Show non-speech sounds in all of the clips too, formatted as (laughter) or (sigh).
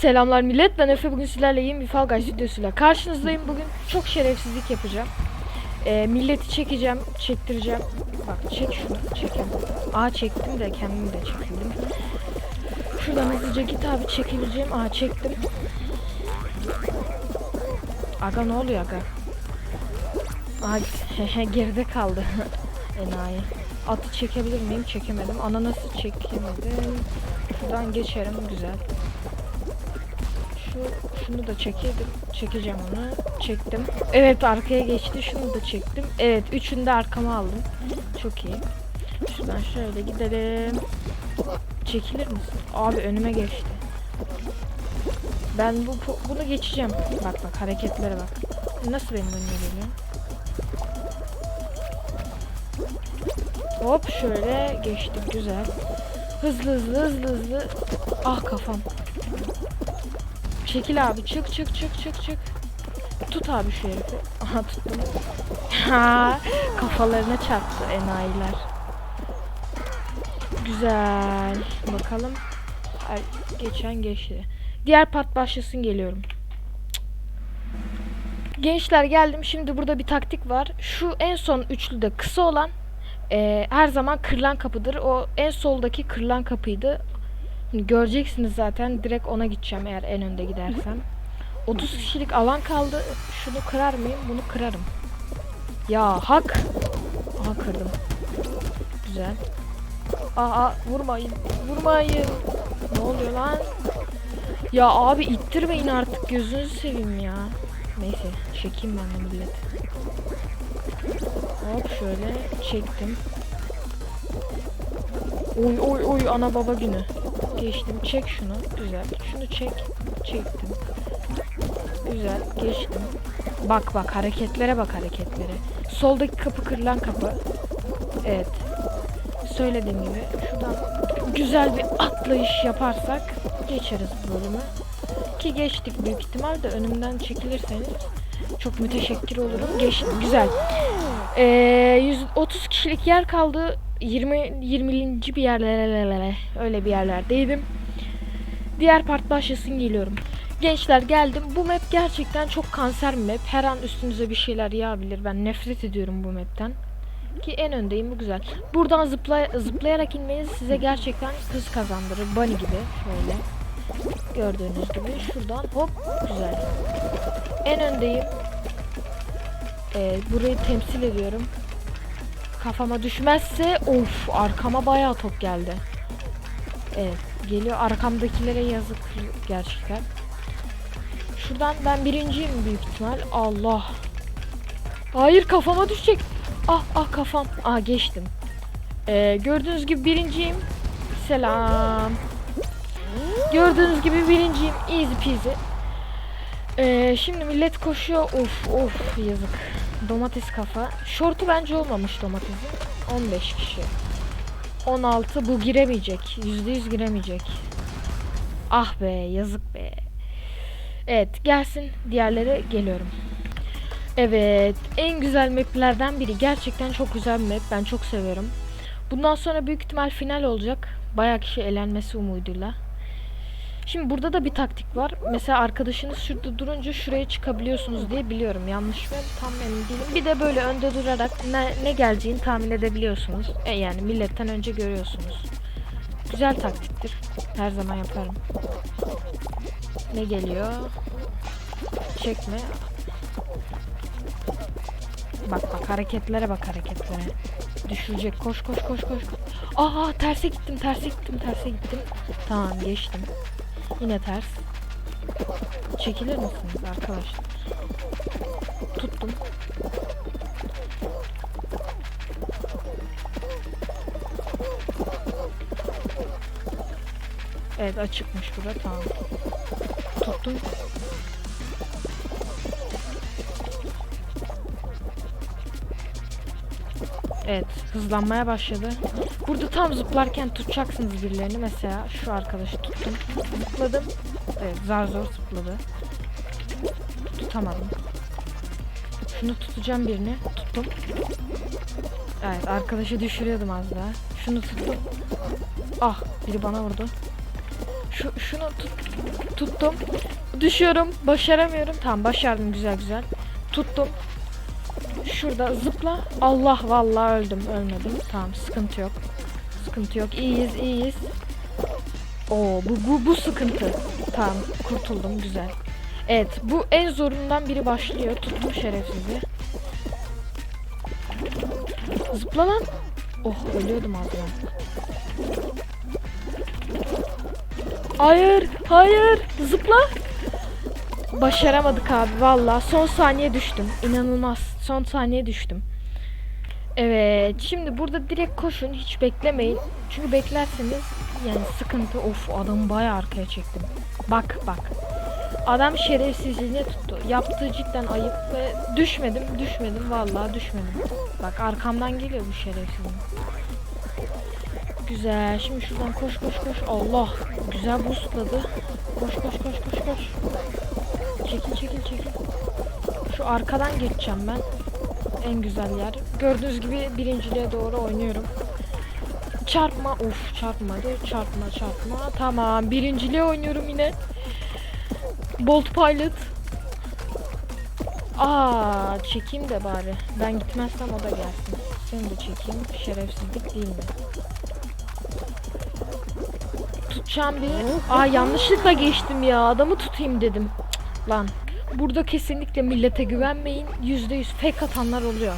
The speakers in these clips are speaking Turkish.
Selamlar millet ben Efe. Bugün sizlerle yeni bir Fall Guys videosuyla karşınızdayım. Bugün çok şerefsizlik yapacağım. Ee, milleti çekeceğim çektireceğim. Bak çek şunu çekelim. Aa çektim de kendimi de çekildim Şuradan hızlıca git abi çekebileceğim. Aa çektim. Aga ne oluyor aga? Aa (laughs) geride kaldı. (laughs) Enayi. Atı çekebilir miyim? Çekemedim. Ananası çekemedim Şuradan geçerim güzel şu şunu da çekeydim. Çekeceğim onu. Çektim. Evet arkaya geçti. Şunu da çektim. Evet üçünü de arkama aldım. Çok iyi. Şuradan şöyle gidelim. Çekilir misin? Abi önüme geçti. Ben bu bu- bunu geçeceğim. Bak bak hareketlere bak. Nasıl benim önüme geliyor? Hop şöyle geçtik güzel. Hızlı hızlı hızlı hızlı. Ah kafam. Çekil abi çık çık çık çık çık. Tut abi şu herifi. Aha tuttum. (laughs) Ha, kafalarına çarptı enayiler. Güzel. Bakalım. Ay, geçen geçti. Diğer part başlasın geliyorum. Gençler geldim. Şimdi burada bir taktik var. Şu en son üçlüde kısa olan e, her zaman kırılan kapıdır. O en soldaki kırılan kapıydı. Göreceksiniz zaten. Direkt ona gideceğim eğer en önde gidersem. (laughs) 30 kişilik alan kaldı. Şunu kırar mıyım? Bunu kırarım. Ya hak. Aha kırdım. Güzel. Aa vurmayın. Vurmayın. Ne oluyor lan? Ya abi ittirmeyin artık gözünüzü seveyim ya. Neyse çekeyim ben de millet. Hop şöyle çektim. Oy oy oy ana baba günü. Geçtim. Çek şunu. Güzel. Şunu çek. Çektim. Güzel. Geçtim. Bak bak hareketlere bak hareketlere. Soldaki kapı kırılan kapı. Evet. Söylediğim gibi şuradan güzel bir atlayış yaparsak geçeriz bu bölümü. Ki geçtik büyük ihtimal de önümden çekilirseniz çok müteşekkir olurum. Geçtim. Güzel. Ee, 130 kişilik yer kaldı. 20 20. bir yerlere öyle bir yerlerdeydim. Diğer part başlasın geliyorum. Gençler geldim. Bu map gerçekten çok kanser bir map. Her an üstünüze bir şeyler yağabilir. Ben nefret ediyorum bu map'ten. Ki en öndeyim bu güzel. Buradan zıplay zıplayarak inmeniz size gerçekten hız kazandırır. Bunny gibi şöyle. Gördüğünüz gibi şuradan hop güzel. En öndeyim. Ee, burayı temsil ediyorum. Kafama düşmezse of arkama bayağı top geldi. Evet geliyor arkamdakilere yazık gerçekten. Şuradan ben birinciyim büyük ihtimal. Allah. Hayır kafama düşecek. Ah ah kafam. Ah geçtim. Ee, gördüğünüz gibi birinciyim. Selam. Gördüğünüz gibi birinciyim. Easy peasy. Ee, şimdi millet koşuyor. Of of yazık. Domates kafa. Şortu bence olmamış domatesin. 15 kişi. 16 bu giremeyecek. %100 giremeyecek. Ah be yazık be. Evet gelsin diğerlere geliyorum. Evet en güzel maplerden biri. Gerçekten çok güzel bir map. Ben çok severim. Bundan sonra büyük ihtimal final olacak. Bayağı kişi elenmesi umuduyla. Şimdi burada da bir taktik var. Mesela arkadaşınız şurada durunca şuraya çıkabiliyorsunuz diye biliyorum. Yanlış mı? Tam emin değilim. Bir de böyle önde durarak ne, ne geleceğini tahmin edebiliyorsunuz. E yani milletten önce görüyorsunuz. Güzel taktiktir. Her zaman yaparım. Ne geliyor? Çekme. Bak bak hareketlere bak hareketlere. Düşürecek. Koş koş koş koş. Aa terse gittim terse gittim terse gittim. Tamam geçtim. Yine ters. Çekilir misiniz arkadaşlar? Tuttum. Evet açıkmış bura tamam. Tuttum. Evet hızlanmaya başladı. Burada tam zıplarken tutacaksınız birilerini. Mesela şu arkadaşı tuttum. Zıpladım. Evet zar zor zıpladı. Tutamadım. Şunu tutacağım birini. Tuttum. Evet arkadaşı düşürüyordum az daha. Şunu tuttum. Ah biri bana vurdu. Şu, şunu tut, tuttum. Düşüyorum. Başaramıyorum. Tamam başardım güzel güzel. Tuttum. Şurada zıpla. Allah vallahi öldüm. Ölmedim. Tamam sıkıntı yok. Sıkıntı yok. İyiyiz iyiyiz. Oo bu bu bu sıkıntı. Tamam kurtuldum güzel. Evet bu en zorundan biri başlıyor. Tuttum şerefsizi. Zıpla lan. Oh ölüyordum az daha. Hayır, hayır. Zıpla. Başaramadık abi valla. Son saniye düştüm. İnanılmaz. Son saniye düştüm. Evet. Şimdi burada direkt koşun. Hiç beklemeyin. Çünkü beklerseniz yani sıkıntı. Of adamı bayağı arkaya çektim. Bak bak. Adam şerefsizliğine tuttu. Yaptığı cidden ayıp ve düşmedim. Düşmedim. Vallahi düşmedim. Bak arkamdan geliyor bu şerefsizin. Güzel. Şimdi şuradan koş koş koş. Allah. Güzel boostladı. Koş koş koş koş koş. Çekil çekil çekil. Şu arkadan geçeceğim ben. En güzel yer. Gördüğünüz gibi birinciliğe doğru oynuyorum. Çarpma. Of çarpmadı. Çarpma çarpma. Tamam. Birinciliğe oynuyorum yine. Bolt Pilot. Aa, çekeyim de bari. Ben gitmezsem o da gelsin. Seni de çekeyim. Şerefsizlik değil mi? Tutacağım bir. Aa yanlışlıkla geçtim ya. Adamı tutayım dedim. Lan. Burada kesinlikle millete güvenmeyin. Yüzde yüz fake atanlar oluyor.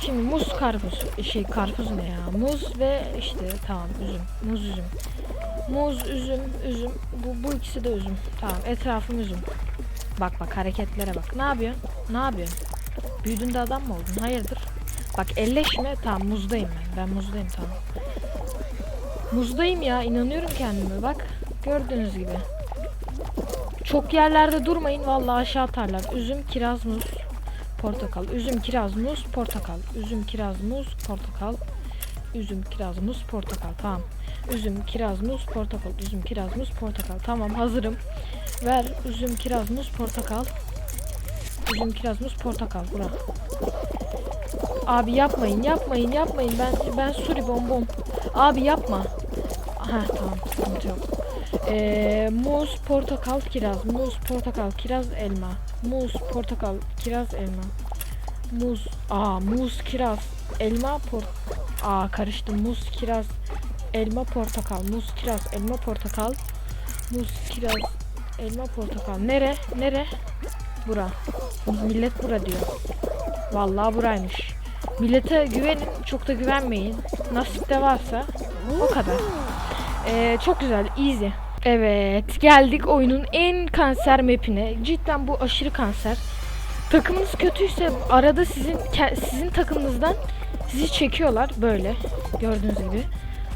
Şimdi muz karpuz. Şey karpuz ne ya? Muz ve işte tamam üzüm. Muz üzüm. Muz, üzüm, üzüm. Bu, bu ikisi de üzüm. Tamam etrafım üzüm. Bak bak hareketlere bak. Ne yapıyorsun? Ne yapıyorsun? Büyüdün de adam mı oldun? Hayırdır? Bak elleşme. Tamam muzdayım ben. Ben muzdayım tamam. Muzdayım ya. inanıyorum kendime bak. Gördüğünüz gibi. Çok yerlerde durmayın. Vallahi aşağı atarlar. Üzüm, kiraz, muz, portakal. Üzüm, kiraz, muz, portakal. Üzüm, kiraz, muz, portakal. Üzüm, kiraz, muz, portakal. Tamam. Üzüm, kiraz, muz, portakal. Üzüm, kiraz, muz, portakal. Tamam hazırım. Ver üzüm, kiraz, muz, portakal. Üzüm, kiraz, muz, portakal. Bura. Abi yapmayın, yapmayın, yapmayın. Ben ben suri bombom. Abi yapma. Ha tamam, sıkıntı yok. Ee, muz, portakal, kiraz. Muz, portakal, kiraz, elma. Muz, portakal, kiraz, elma. Muz, aa muz, kiraz, elma, por... Aa karıştı. Muz, kiraz, elma, portakal. Muz, kiraz, elma, portakal. Muz, kiraz, elma, portakal. Nere? Nere? Bura. Millet bura diyor. Vallahi buraymış. Millete güvenin, çok da güvenmeyin. Nasipte varsa o kadar. Ee, çok güzel, easy. Evet, geldik oyunun en kanser mapine. Cidden bu aşırı kanser. Takımınız kötüyse arada sizin sizin takımınızdan sizi çekiyorlar böyle. Gördüğünüz gibi.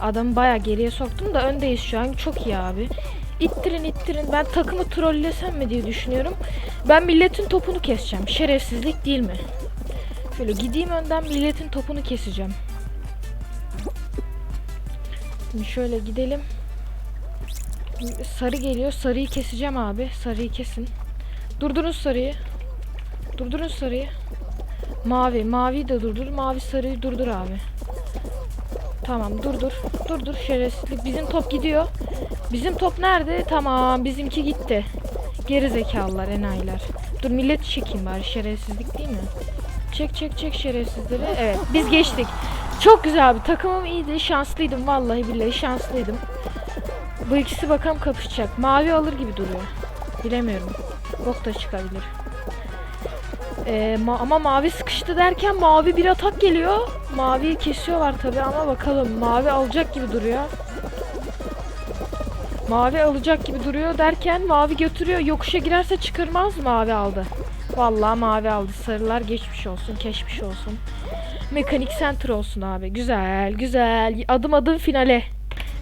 Adamı bayağı geriye soktum da öndeyiz şu an. Çok iyi abi. İttirin ittirin. Ben takımı trollesem mi diye düşünüyorum. Ben milletin topunu keseceğim. Şerefsizlik değil mi? Şöyle gideyim önden milletin topunu keseceğim. Şimdi şöyle gidelim. Sarı geliyor. Sarıyı keseceğim abi. Sarıyı kesin. Durdurun sarıyı. Durdurun sarıyı. Mavi. Maviyi de durdur. Mavi sarıyı durdur abi. Tamam durdur. Durdur şerefsizlik. Bizim top gidiyor. Bizim top nerede? Tamam bizimki gitti. Geri zekalılar enayiler. Dur millet çekeyim bari şerefsizlik değil mi? Çek çek çek şerefsizleri. Evet biz geçtik. Çok güzel abi. Takımım iyiydi. Şanslıydım. Vallahi billahi şanslıydım. Bu ikisi bakalım kapışacak. Mavi alır gibi duruyor. Bilemiyorum. Bok da çıkabilir. Ee, ma- ama mavi sıkıştı derken mavi bir atak geliyor. Maviyi kesiyorlar tabi ama bakalım. Mavi alacak gibi duruyor. Mavi alacak gibi duruyor derken mavi götürüyor. Yokuşa girerse çıkarmaz mavi aldı. Vallahi mavi aldı. Sarılar geçmiş olsun, keşmiş olsun. Mekanik center olsun abi. Güzel, güzel. Adım adım finale.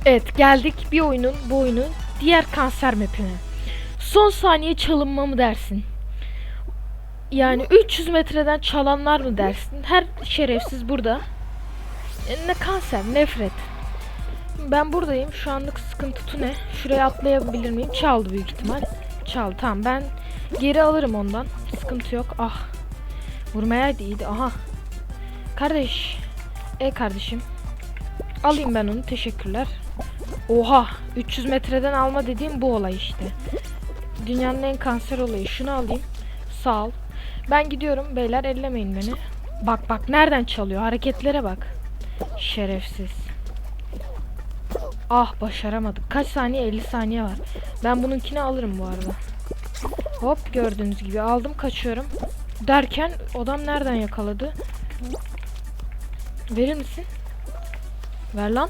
Evet, geldik bir oyunun, bu oyunun diğer kanser mapine. Son saniye çalınma mı dersin? Yani 300 metreden çalanlar mı dersin? Her şerefsiz burada. E, Ne kanser, nefret. Ben buradayım. Şu anlık sıkıntı ne? Şuraya atlayabilir miyim? Çaldı büyük ihtimal. Çaldı. Tamam ben geri alırım ondan. Sıkıntı yok. Ah. Vurmayaydı iyiydi. Aha. Kardeş. E kardeşim. Alayım ben onu. Teşekkürler. Oha 300 metreden alma dediğim bu olay işte. Dünyanın en kanser olayı. Şunu alayım. Sağ ol. Ben gidiyorum beyler ellemeyin beni. Bak bak nereden çalıyor hareketlere bak. Şerefsiz. Ah başaramadık. Kaç saniye? 50 saniye var. Ben bununkini alırım bu arada. Hop gördüğünüz gibi aldım kaçıyorum. Derken adam nereden yakaladı? Verir misin? Ver lan.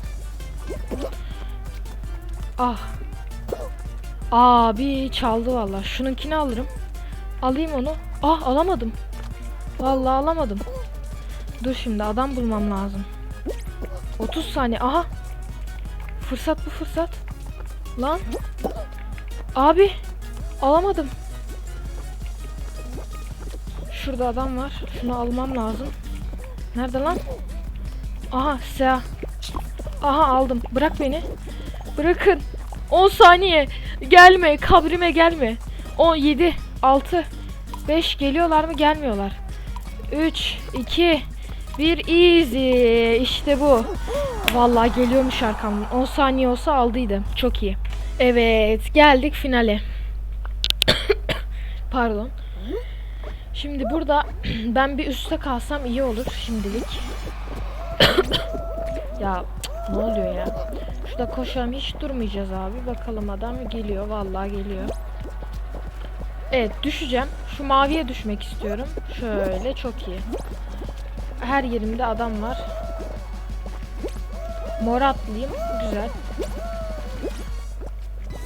Ah. Abi çaldı valla. Şununkini alırım. Alayım onu. Ah alamadım. Vallahi alamadım. Dur şimdi adam bulmam lazım. 30 saniye. Aha. Fırsat bu fırsat. Lan. Abi. Alamadım. Şurada adam var. Şunu almam lazım. Nerede lan? Aha Sea. Aha aldım. Bırak beni. Bırakın. 10 saniye. Gelme. Kabrime gelme. 17, 6, 5 geliyorlar mı? Gelmiyorlar. 3, 2, 1 easy. İşte bu. Vallahi geliyormuş arkamdan. 10 saniye olsa aldıydım. Çok iyi. Evet. Geldik finale. (coughs) Pardon. Şimdi burada (coughs) ben bir üstte kalsam iyi olur şimdilik. (coughs) ya ne oluyor ya? Şurada koşalım hiç durmayacağız abi. Bakalım adam geliyor. Vallahi geliyor. Evet düşeceğim. Şu maviye düşmek istiyorum. Şöyle çok iyi. Her yerimde adam var. Mor atlayayım. Güzel.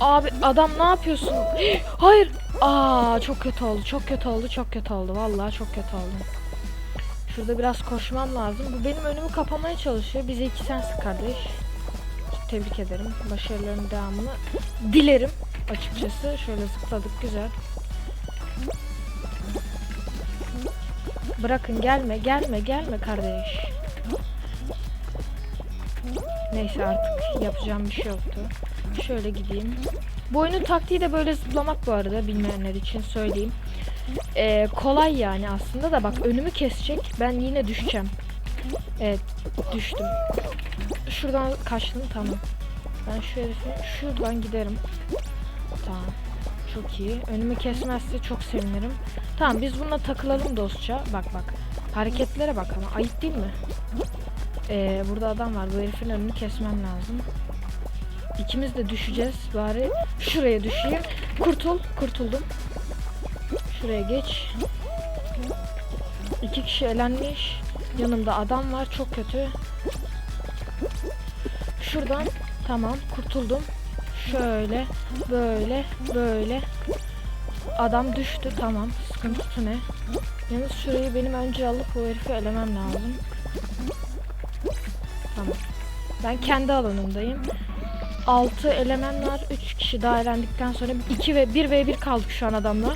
Abi adam ne yapıyorsun? (gasps) Hayır. Aa çok kötü oldu. Çok kötü oldu. Çok kötü oldu. Vallahi çok kötü oldu. Şurada biraz koşmam lazım. Bu benim önümü kapamaya çalışıyor. Bize iki sensin kardeş. Tebrik ederim. Başarıların devamını dilerim açıkçası. Şöyle zıpladık güzel. Bırakın gelme gelme gelme kardeş. Neyse artık yapacağım bir şey yoktu. Şöyle gideyim. Bu oyunun taktiği de böyle zıplamak bu arada bilmeyenler için söyleyeyim. Ee, kolay yani aslında da bak önümü kesecek. Ben yine düşeceğim. Evet düştüm. Şuradan kaçtım tamam. Ben şu herifi şuradan giderim. Tamam. Çok iyi. Önümü kesmezse çok sevinirim. Tamam biz bununla takılalım dostça. Bak bak. Hareketlere bak ama ayıp değil mi? Ee, burada adam var. Bu herifin önünü kesmem lazım. İkimiz de düşeceğiz. Bari şuraya düşeyim. Kurtul. Kurtuldum. Şuraya geç. İki kişi elenmiş. Yanımda adam var. Çok kötü. Şuradan. Tamam. Kurtuldum. Şöyle. Böyle. Böyle. Adam düştü. Tamam. Sıkıntısı ne? Yalnız şurayı benim önce alıp o herifi elemem lazım. Tamam. Ben kendi alanımdayım. 6 elemen var. 3 kişi daha elendikten sonra 2 ve 1 ve 1 kaldık şu an adamla.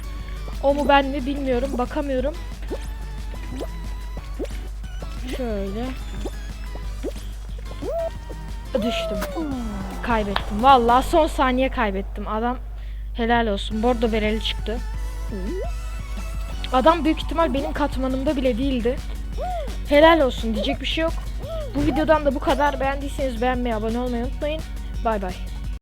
O mu ben mi bilmiyorum. Bakamıyorum. Şöyle. Düştüm. Kaybettim. Vallahi son saniye kaybettim. Adam helal olsun. Bordo bereli çıktı. Adam büyük ihtimal benim katmanımda bile değildi. Helal olsun diyecek bir şey yok. Bu videodan da bu kadar. Beğendiyseniz beğenmeyi, abone olmayı unutmayın. Bay bay.